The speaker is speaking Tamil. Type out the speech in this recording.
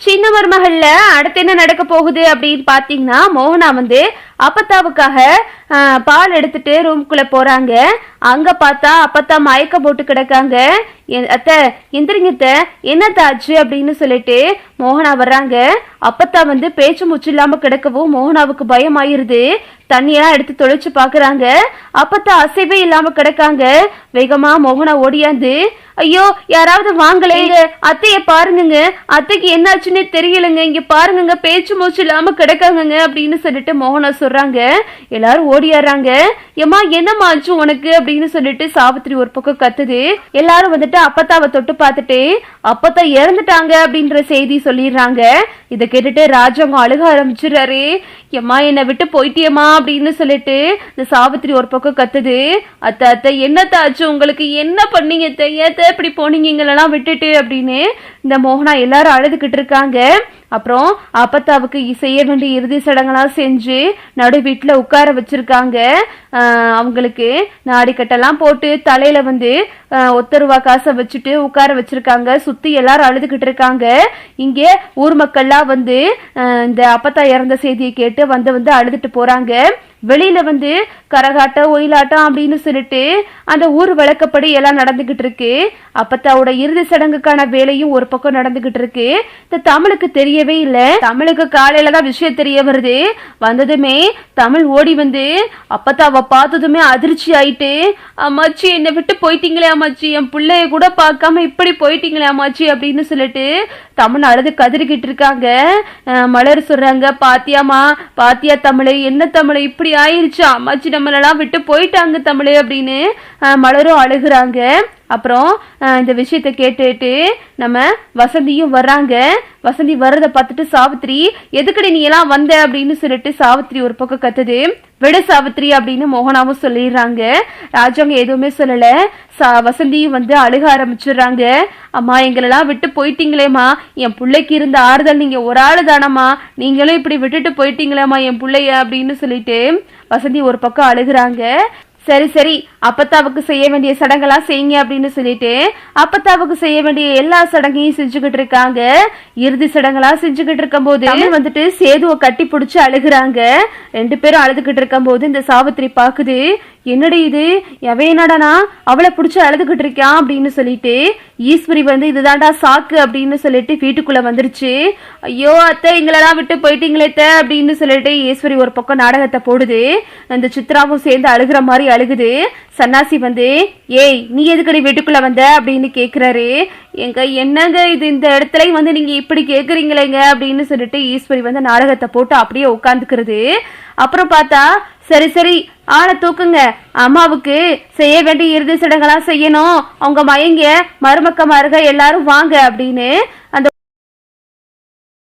சின்ன மருமகள்ல அடுத்து என்ன நடக்க போகுது அப்படின்னு பாத்தீங்கன்னா மோகனா வந்து அப்பத்தாவுக்காக பால் எடுத்துட்டு ரூம்குள்ள போறாங்க. அங்க பார்த்தா அப்பத்தா மயக்க போட்டு கிடக்காங்க. அத்தை எந்திரிங்க அத்தை. என்னத்த ஆச்சு அப்படின்னு சொல்லிட்டு மோகனா வர்றாங்க. அப்பத்தா வந்து பேச்சு மூச்சு இல்லாம கிடக்கவும் மோகனாவுக்கு பயம் ஆயிருது தண்ணியெல்லாம் எடுத்து தொளிச்சு பாக்குறாங்க. அப்பத்தா அசைவே இல்லாம கிடக்காங்க. வேகமா மோகனா ஓடியாந்து ஐயோ யாராவது வாங்கலைங்க அத்தைய பாருங்கங்க. அத்தைக்கு என்னாச்சுன்னே தெரியலங்க. இங்க பாருங்கங்க. பேச்சு மூச்சு இல்லாம கிடக்காங்கங்க. அப்படின்னு சொல்லிட்டு மோகனா சொல்றாங்க. எல்லாரும் ஓடியாடுறாங்க. ஏமா என்னம்மா ஆச்சு உனக்கு? அப்படின்னு சொல்லிட்டு சாவித்திரி ஒரு பக்கம் கத்துது. எல்லாரும் வந்துட்டு அப்பத்தாவை தொட்டு பார்த்துட்டு அப்பத்தா இறந்துட்டாங்க அப்படின்ற செய்தி சொல்லிடுறாங்க. இதை கேட்டுட்டு ராஜாங்க அழுக ஆரம்பிச்சிடுறாரு. ஏம்மா என்னை விட்டு போயிட்டியம்மா அப்படின்னு சொல்லிட்டு இந்த சாவித்திரி ஒரு பக்கம் கத்துது. அத்தை அத்தை என்னத்த ஆச்சு? உங்களுக்கு என்ன பண்ணீங்க? அத்தை இப்படி போனீங்க? எங்களெல்லாம் விட்டுட்டு அப்படின்னு இந்த மோகனா எல்லாரும் அழுதுகிட்டு இருக்காங்க. அப்புறம் அப்பத்தாவுக்கு செய்ய வேண்டிய இறுதி சடங்கெல்லாம் செஞ்சு நடு வீட்டில் உட்கார வச்சிருக்காங்க. அவங்களுக்கு நாடிக்கட்டெல்லாம் போட்டு தலையில வந்து ஒத்தருவா ஒத்த ரூபா காசை வச்சுட்டு உட்கார வச்சிருக்காங்க. சுத்தி எல்லாரும் அழுதுகிட்டு இருக்காங்க. இங்கே ஊர் மக்கள்லாம் வந்து இந்த அப்பத்தா இறந்த செய்தியை கேட்டு வந்து வந்து அழுதுட்டு போறாங்க. வெளியில வந்து கரகாட்டம் ஒயிலாட்டம் அப்படின்னு சொல்லிட்டு அந்த ஊர் வழக்கப்படி எல்லாம் நடந்துகிட்டு இருக்கு. அப்பத்தாவோட இறுதி சடங்குக்கான வேலையும் ஒரு பக்கம் நடந்துகிட்டு இருக்கு. இந்த தமிழுக்கு தெரியவே இல்ல. தமிழுக்கு காலையில தான் விஷயம் தெரிய வருது. வந்ததுமே தமிழ் ஓடி வந்து அப்பத்தாவை பார்த்ததுமே அதிர்ச்சி ஆயிட்டு அம்மாச்சி என்னை விட்டு போயிட்டீங்களே அம்மாச்சி என் பிள்ளைய கூட பார்க்காம இப்படி போயிட்டீங்களே அம்மாச்சி அப்படின்னு சொல்லிட்டு தமிழ் அழுது கதறிக்கிட்டு இருக்காங்க. அஹ் மலர் சொல்றாங்க பாத்தியாமா பாத்தியா தமிழ் என்ன தமிழ் இப்படி ஆயிருச்சா? அம்மாச்சி நம்மளெல்லாம் விட்டு போயிட்டாங்க தமிழ் அப்படின்னு மலரும் அழுகுறாங்க. அப்புறம் இந்த விஷயத்த கேட்டுட்டு நம்ம வசந்தியும் வர்றாங்க. வசந்தி வர்றதை பார்த்துட்டு சாவித்திரி எதுக்கடி நீ எல்லாம் வந்த? அப்படின்னு சொல்லிட்டு சாவித்திரி ஒரு பக்கம் கத்துது. விட சாவித்திரி அப்படின்னு மோகனாவும் சொல்லிடுறாங்க. ராஜாங்க எதுவுமே சொல்லல. சா வசந்தியும் வந்து அழுக ஆரம்பிச்சிடுறாங்க. அம்மா எங்களெல்லாம் விட்டு போயிட்டீங்களேம்மா. என் பிள்ளைக்கு இருந்த ஆறுதல் நீங்க ஒரு ஆளு தானம்மா. நீங்களும் இப்படி விட்டுட்டு போயிட்டீங்களேம்மா என் பிள்ளைய அப்படின்னு சொல்லிட்டு வசந்தி ஒரு பக்கம் அழுகுறாங்க. சரி சரி அப்பத்தாவுக்கு செய்ய வேண்டிய சடங்கெல்லாம் செய்யுங்க அப்படின்னு சொல்லிட்டு அப்பத்தாவுக்கு செய்ய வேண்டிய எல்லா சடங்கையும் செஞ்சுக்கிட்டு இருக்காங்க. இறுதி சடங்கெல்லாம் செஞ்சுக்கிட்டு இருக்கும்போது தமிழ் வந்துட்டு சேதுவை கட்டி பிடிச்சி அழுகுறாங்க. ரெண்டு பேரும் அழுதுகிட்டு இருக்கும்போது இந்த சாவித்திரி பாக்குது என்னடி இது? எவன் என்னடானா? அவளை பிடிச்சி அழுதுகிட்டு இருக்கான் அப்படின்னு சொல்லிட்டு ஈஸ்வரி வந்து இதுதான்டா சாக்கு அப்படின்னு சொல்லிட்டு வீட்டுக்குள்ள வந்துருச்சு. ஐயோ அத்தை எங்களெல்லாம் விட்டு போயிட்டீங்களே அத்தை அப்படின்னு சொல்லிட்டு ஈஸ்வரி ஒரு பக்கம் நாடகத்தை போடுது. அந்த சித்ராவும் சேர்ந்து அழுகுற மாதிரி அழுகுது. சன்னாசி வந்து ஏய் நீ எதுக்கடி வீட்டுக்குள்ள வந்த? அப்படின்னு கேக்குறாரு. எங்க என்னங்க இது? இந்த இடத்துல வந்து நீங்க இப்படி கேக்குறீங்களேங்க? அப்படின்னு சொல்லிட்டு ஈஸ்வரி வந்து நாடகத்தை போட்டு அப்படியே உட்காந்துக்கிறது அப்புறம் பார்த்தா சரி சரி ஆளை தூக்குங்க. அம்மாவுக்கு செய்ய வேண்டிய இறுதி சடங்கெல்லாம் செய்யணும். அவங்க மயங்க மருமக்கமாருக எல்லாரும் வாங்க அப்படின்னு அந்த